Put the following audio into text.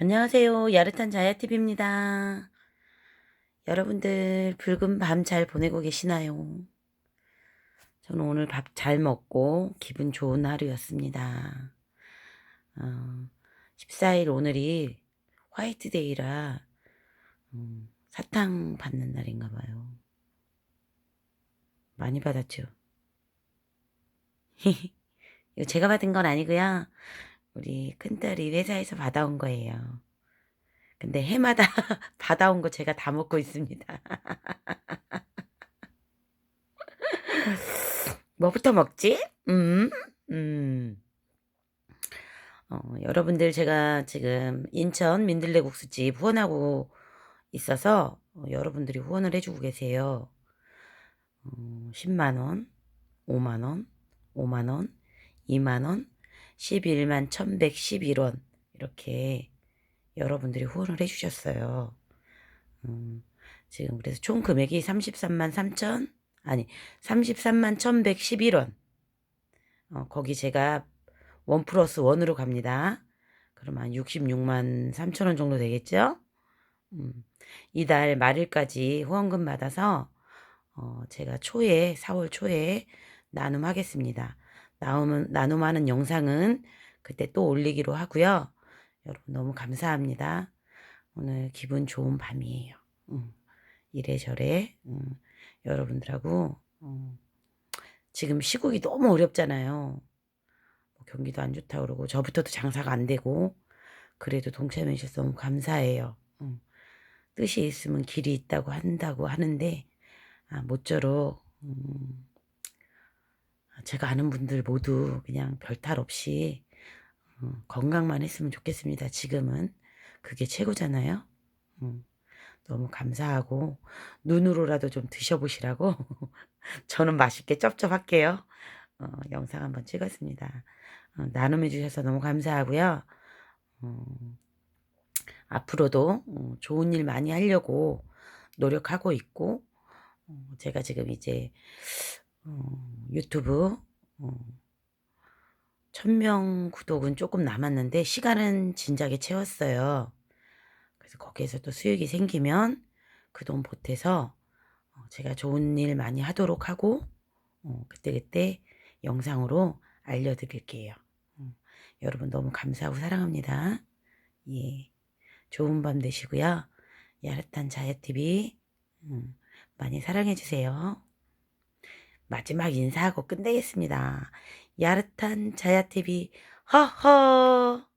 안녕하세요. 야릇한 자야TV입니다. 여러분들 붉은 밤 잘 보내고 계시나요? 저는 오늘 밥 잘 먹고 기분 좋은 하루였습니다. 어, 14일 오늘이 화이트데이라 음, 사탕 받는 날인가 봐요. 많이 받았죠? 이거 제가 받은 건 아니고요. 우리 큰딸이 회사에서 받아온 거예요. 근데 해마다 받아온 거 제가 다 먹고 있습니다. 뭐부터 먹지? 음, 음. 어, 여러분들 제가 지금 인천 민들레국수집 후원하고 있어서 어, 여러분들이 후원을 해주고 계세요. 어, 10만원, 5만원, 5만원, 2만원, 11만 1111원 이렇게 여러분들이 후원을 해주셨어요. 음, 지금 그래서 총 금액이 33만 3천 아니 33만 1111원 어, 거기 제가 원 플러스 원으로 갑니다. 한 66만 3천 원 정도 되겠죠? 음, 이달 말일까지 후원금 받아서 어, 제가 초에 4월 초에 나눔하겠습니다. 나오면, 나눔하는 영상은 그때 또 올리기로 하고요. 여러분 너무 감사합니다. 오늘 기분 좋은 밤이에요. 음, 이래저래 음, 여러분들하고 음, 지금 시국이 너무 어렵잖아요. 뭐 경기도 안 좋다 그러고 저부터도 장사가 안 되고 그래도 동참해 주셔서 너무 감사해요. 음, 뜻이 있으면 길이 있다고 한다고 하는데 아, 모쪼록 음, 제가 아는 분들 모두 그냥 별탈 없이 어, 건강만 했으면 좋겠습니다. 지금은 그게 최고잖아요. 음, 너무 감사하고 눈으로라도 좀 드셔보시라고 저는 맛있게 쩝쩝할게요. 어, 영상 한번 찍었습니다. 어, 나눔해 주셔서 너무 감사하고요. 어, 앞으로도 어, 좋은 일 많이 하려고 노력하고 있고 어, 제가 지금 이제 어, 유튜브 어, 1000명 구독은 조금 남았는데 시간은 진작에 채웠어요. 그래서 거기에서 또 수익이 생기면 그 돈 보태서 어, 제가 좋은 일 많이 하도록 하고 어, 그때그때 영상으로 알려드릴게요. 음, 여러분 너무 감사하고 사랑합니다. 예, 좋은 밤 되시고요. 야릇한 자야TV 음, 많이 사랑해주세요. 마지막 인사하고 끝내겠습니다. 야릇한 자야TV 허허